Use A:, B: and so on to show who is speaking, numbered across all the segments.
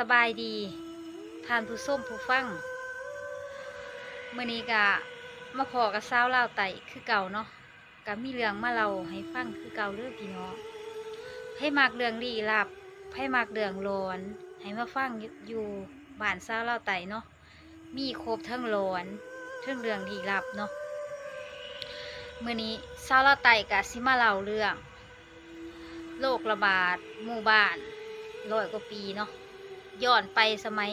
A: สบายดีทานผู้ส้มผู้ฟังเมื่อนี้กะมาพอกับสาวลาไตคือเก่าเนาะกะมีเรื่องมาเราให้ฟังคือเก่าเรื่องพี่น้องให้มากเรื่องลี้ลับให้มากเรื่องโลนให้มาฟังอยู่บ้านสาวลาไตเนาะมีครบทั้งโลนทั้งเรื่องลี้ลับเนาะเมื่อนี้สาวลาไตกะสิมาเล่าเรื่องโรคระบาดหมู่บ้านร้อยกว่าปีเนาะ ย้อนไปสมัย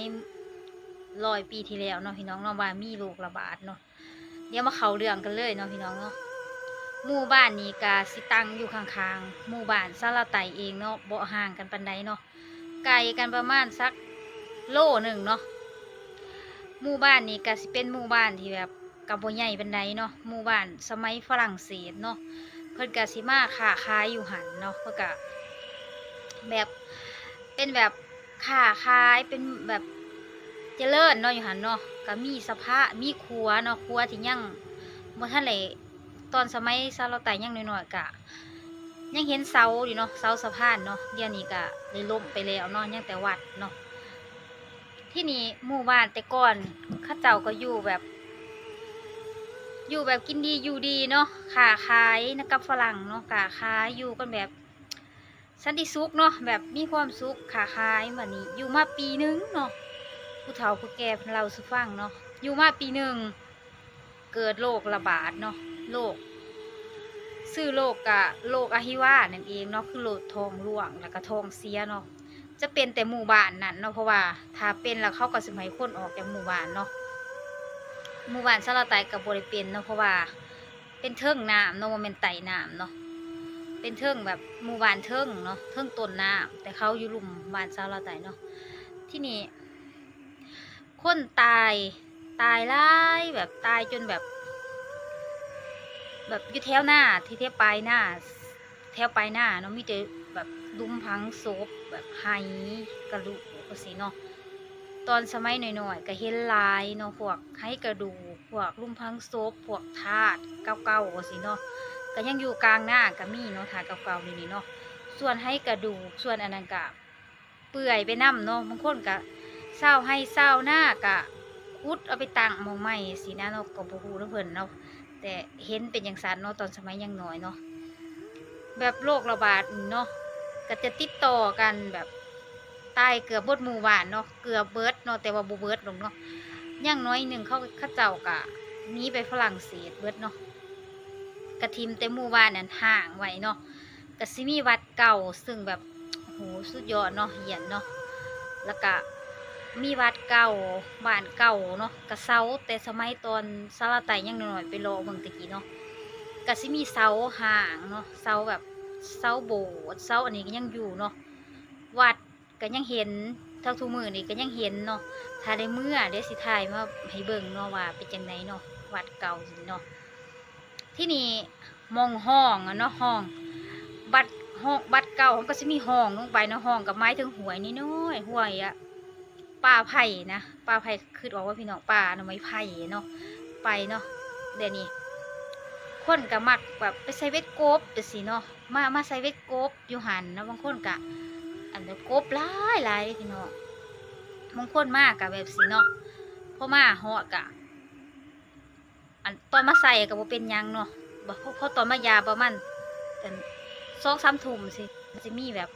A: ร้อยปีที่แล้วเนาะพี่น้องเนาะว่ามีโรคระบาดเนาะเดี๋ยวมาเขาเรื่องกันเลยเนาะพี่น้องเนาะหมู่บ้านนี้กาสิตังอยู่ข้างๆหมู่บ้านซาลาไตเองเนาะบ่ห่างกันปานใดเนาะไกลกันประมาณสักโลหนึ่งเนาะหมู่บ้านนี้ก็สิเป็นหมู่บ้านที่แบบกับบ่ใหญ่ปานใดเนาะหมู่บ้านสมัยฝรั่งเศสเนาะเพิ่นก็สิมาค้าขายอยู่หันเนาะเพิ่นก็แบบเป็นแบบ ค้าขายเป็นแบบเจริญเนาะอยู่หันเนาะก็มีสภามีครัวเนาะครัวที่ยังบ่ทันได้ตอนสมัยซาลาไตยังน้อยๆกะ ยังเห็นเสาอยู่เนาะเสาสะพานเนาะเดี๋ยวนี้ก็เลยล่มไปแล้วเนาะยังแต่วัดเนาะที่นี่หมู่บ้านแต่ก่อนข้าเจ้าก็อยู่แบบ อยู่แบบกินดีอยู่ดีเนาะค้าขายนะกับฝรั่งเนาะค้าขายอยู่กันแบบ สันติสุขเนาะแบบมีความสุขขาขายแบบนี้ อยู่มาปีหนึงเนาะผู้เฒ่าผู้แก่เราสุฟังเนาะอยู่มาปีหนึ่งเกิดโรคระบาดเนาะโรคชื่อโรคกะโรคอะฮิวานั่นเองเนาะคือโรคทองร่วงแล้วก็ทองเสียเนาะจะเป็นแต่หมู่บ้านนั่นเนาะเพราะว่าถ้าเป็นแล้วเขาก็สิให้คนออกจากหมู่บ้านเนาะหมู่บ้านสระไตกับบริเป็นเนาะเพราะว่าเป็นเทิงน้ำเนาะว่าเป็นไตน้ำเนาะ เป็นเทิงแบบหมู่บ้านเทิงเนาะเทิงต้นน้ำแต่เขาอยู่หลุมบ้านชาวลาไตเนาะที่นี่คนตายตายหลายแบบตายจนแบบ แบบอยู่แถวหน้าที่แถวปลายหน้า แถวปลายหน้าเนาะมีแต่แบบดุมพังโศพแบบไหายกระดูกก็สิเนาะตอนสมัยหน่อยๆก็เห็นลายเนาะพวกให้กระดูกพวกลุ่มพังโศพพวกธาตุเก่าๆก็สิเนาะ ก็ยังอยู่กลางหน้าก็มีเนาะทาเก่าๆนี่นี่เนาะส่วนให้กระดูกส่วนอันนั้นกะเปื่อยไปน้ำเนาะบางคนกะเศร้าให้เศร้าหน้ากะคุดเอาไปตั้งมองใหม่สินะเนาะกับบูฮูแล้วเพิ่นเนาะแต่เห็นเป็นอย่างสันเนาะตอนสมัยยังน้อยเนาะแบบโรคระบาดเนาะก็จะติดต่อกันแบบตายเกือบบดหมู่บ้านเนาะเกือบเบิร์ดเนาะแต่ว่าบูเบิร์ดลงเนาะอยังน้อยหนึ่งเขาเขาเจ้ากะนี้ไปฝรั่งเศสเบิร์ดเนาะ กระทิมแต่หมู่บ้านนั้นห่างไว้เนาะกสิมีวัดเก่าซึ่งแบบโหสุดยอดเนาะเหียนเนาะแล้วก็มีวัดเก่าบ้านเก่าเนาะกระเซาแต่สมัยตอนสารไตยังหน้อยๆไปรอเมืองตะกี้เนาะกสิมีเสาห่างเนาะเสาแบบเสาโบสถ์เสาอันนี้ก็ยังอยู่เนาะวัดก็ยังเห็นเท่าทุกมือนี่ก็ยังเห็นเนาะถ้าได้เมื่อเดี๋ยวสิถ่ายมาให้เบิ่งเนาะว่าเป็นจังไดเนาะวัดเก่าสิเนาะ ที่นี่มองห้องอะเนาะห้อง บัตรห้องบัตรเก่ามันก็จะมีห้องลงไปเนาะห้องกับไม้ถึงหวยนี่น้อยหวยอะป่าไผ่นะป่าไผ่คือบอกว่าพี่น้องป่าเนาะไม้ไผ่เนาะไปเนาะเดี๋ยวนี้คนก็มักแบบไปใส่เวทโกบไปสิเนาะมามาใส่เวทโกบอยู่หันเนาะบางคนกะ อันแบบโกบหลายหลายพี่น้องบางคนมากกะแบบสิเนาะพอมาเหาะกะ อันตอนมาใส่กับเป็นยังเนาะบอกเพราะตอนมายาประมาณกันสองสามทุ่มสิมันจะมีแบบ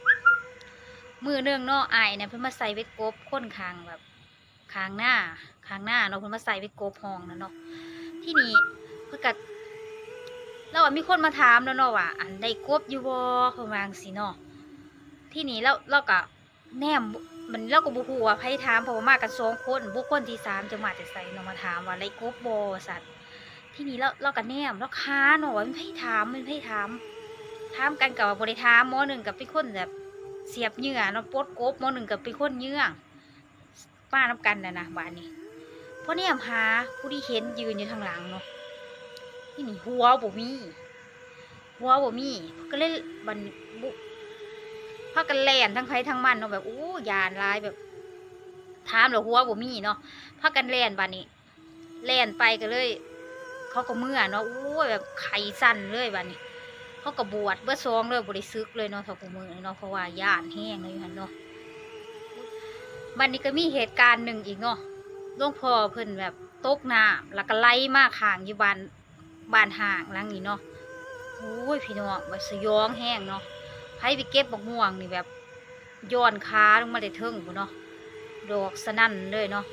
A: มือเนื่องเนาะอายเนี่ยเพิ่นมาใส่เวทกบค้นคางแบบคางหน้าคางหน้าเนาะเพิ่นมาใส่เวทกบห้องนะเนาะที่นี่เพิ่นกัดเราอะมีคนมาถามแล้วเนาะว่าอันได้กบอยู่บ่เพิ่นวางสิเนาะที่นี่เราเราก็แนมมันเราก็บ่ฮู้ว่าไผถามเพราะว่ามากันสองคนบุคคลที่สามจะมาแต่ไสเนาะมาถามว่าได้กบบ่สัตว์ ที่นี่เราเรากันแนมเราค้าหน่อยมันให้ถามมันให้ถามถามกันกับบริถามหมอหนึ่งกับเป็นคนแบบเสียบเหงื่อเนาะปดกบหมอหนึ่งกับเป็นคนเหงื่อป้านับกันนะนะบ้านนี้เพราะเนี่ยหาผู้ที่เห็นยืนอยู่ทางหลังเนาะที่นี่หัวบ่มีหัวบ่มีก็เลยบันบุพากันแล่นทั้งใครทั้งมันเนาะแบบโอ้ยานร้ายแบบถามแล้วหัวบ่มีเนาะพากันแล่นบ้านนี้แล่นไปก็เลย เขาก็เมื่อเนาะโอ้แบบไข่สั่นเลยบัดนี้เขาก็บวชเบื่อซองเลยบริซึกเลยเนาะเท่ากูมือเนาะเพราะว่าย่านแห้งเลยหันเนาะวันนี้ก็มีเหตุการณ์หนึ่งอีกเนาะหลวงพ่อเพิ่นแบบตกน้ำแล้วก็ไล่มาข้างอยู่บ้านบ้านห่างหลังนี้เนาะโอ้ยพี่น้องแบบสยองแห้งเนาะไผไปเก็บบักม่วงนี่แบบย้อนขาลงมาได้เทิงพุ่นเนาะดอกสนั่นเลยเนาะ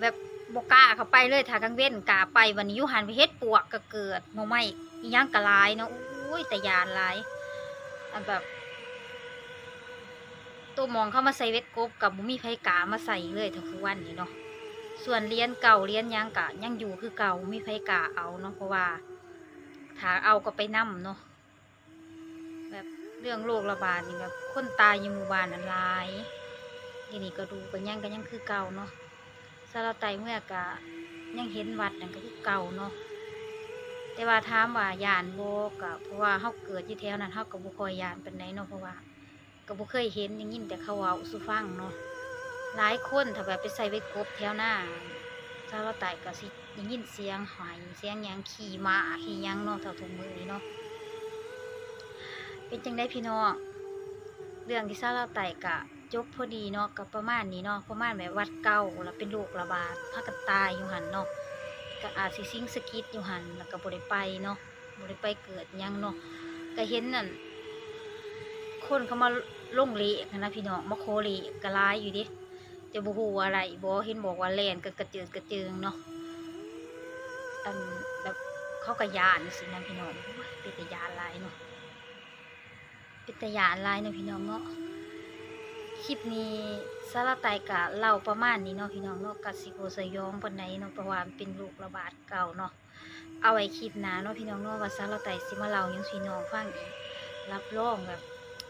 A: แบบ บกล้าเขาไปเลยถ้ากลางเว้นกาไปวันนี้ยุหันไปเฮ็ดปวกก็เกิดหน่อไม้อีหยังกระลายเนาะโอ้ยแต่ยานลายอันแบบ ตัวมองเข้ามาใส่เวทกบกับบุมีไผกามาใส่เลยทั้งคือวันนี้เนาะส่วนเรียนเก่าเรียนหยังกะยังอยู่คือเก่ามีไผกาเอาเนาะเพราะว่าถ้าเอาก็ไปนั่มเนาะแบบเรื่องโรคระบาดนี่แบบคนตายอยู่หมู่บ้านนั้นหลายทีนี้ก็ดูกันยังกันยังคือเก่าเนาะ สารบไตเมื่อกะยังเห็นวัดนั่นก็คือเก่าเนาะแต่ว่าถามว่าย่านโบกะเพราะว่าเฮาเกิดยู่แถวนั้นเฮาก็บ่ค่อยย่านเปานใดเนาะเพราะว่าก็บ่เคยเห็นได้ยินแต่เขาเว้าสู่ฟังเนาะหลายคนถ้าแบบไปใส่ไว้กบแถวหน้าถ้าเราตก็สิได้ยินเสียงหอยเสียงยังขี่ม้าขี่ยังเนาะเท่าทุกมือนี้เนาะเป็นจังได้พี่น้องเรื่องที่ซาเราไต่กะ จบพอดีเนาะกับประมาณนี้เนาะประมาณแบบวัดเก่าแล้วเป็นโรคระบาดพากันตายอยู่หันเนาะก็อาจสิซิงสกิดอยู่หันแล้วก็บ่ได้ไปเนาะบ่ได้ไปเกิดยังเนาะก็เห็นนั่นคนเขามาลงเลขนะพี่น้องมาโคเลขกระลายอยู่ดิจะบูฮูอะไรบอเห็นบอกว่าแลนก็กระเจิงกระเจิงเนาะอันแบบเขากระยานสินะพี่น้องเป็นตะยานลายเนาะเป็นตะยานลายเนาะพี่น้องเนาะ คลิปนี้สารบไตกะเล่าประมาณนี้เนาะพี่น้องเนาะกัสิโกสยองปานใดเนาะเพระว่ามันเป็นโรคระบาดเก่าเนาะเอาไว้คลิปหนาเนาะพี่น้องเนาะว่าสารบไตสิมาเล่ายังพี่น้องฟังอีกรับรองแบบ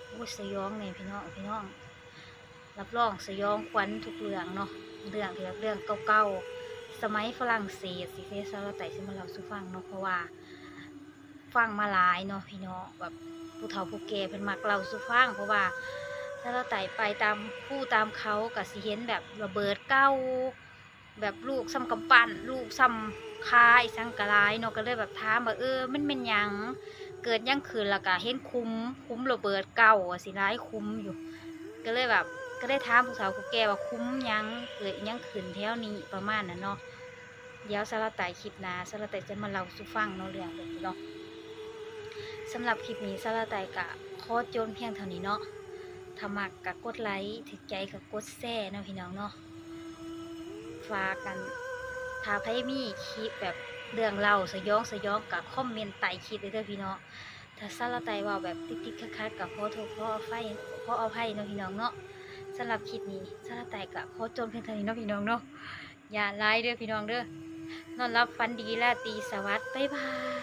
A: โอ้สยองเนี่ยพี่น้องพี่น้อง รับรองสยองขวัญทุกเรื่องเนาะเรื่องที่แบบเรื่องเก่าๆสมัยฝรั่งเศสสิเฟซาราไต่สิมาเราสู่ฟังเนาะเพราะว่า ฟังมาหลายเนาะพี่น้องแบบผู้เฒ่าผู้แก่เป็นมักเราสู่ฟังเพราะว่า ถ้าเราไต่ไปตามผู้ตามเขากับสิเห็นแบบระเบิดเก้า แบบลูกซ้ำกำปั้นลูกซ้ำคายสังกะลายเนาะก็เลยแบบถามว่าเออ มันเป็นยังเกิดยังคืนและกะเห็นคุ้มคุ้มระเบิดเก่าอะสิร้ายคุ้มอยู่ ก็เลยแบบก็ได้ถามผู้สาวผู้แก่ว่าคุ้มยังเกิดยังขืนแถวนี้ประมาณนั้นเนาะเดี๋ยวสารบไตคลิปนาสารบไตจะมาเล่าสู่ฟังเนาะเรื่องแบบนี้เนาะสำหรับคลิปนี้สารบไตกะขอโจนเพียงเท่านี้เนาะ ถ้ามักกะกดไลค์ถึกใจกะกดแชร์เนาะพี่น้องเนาะฝากกันถ้าใครมีคลิปแบบเรื่องเล่าสยองสยองกับคอมเมนต์ใต้คลิปเลยเด้อพี่น้องถ้าซาลาไตว่าแบบติ๊กๆคักๆกับขอโทษขออภัยขอเอภัยเนาะพี่น้องเนาะสำหรับคลิปนี้ซาลาไตกับขอจมเพียงเท่านี้เนาะพี่น้องเนาะอย่าไล่เด้อพี่น้องเด้อนอนรับฝันดีและตีสวัสดิ์บ๊ายบาย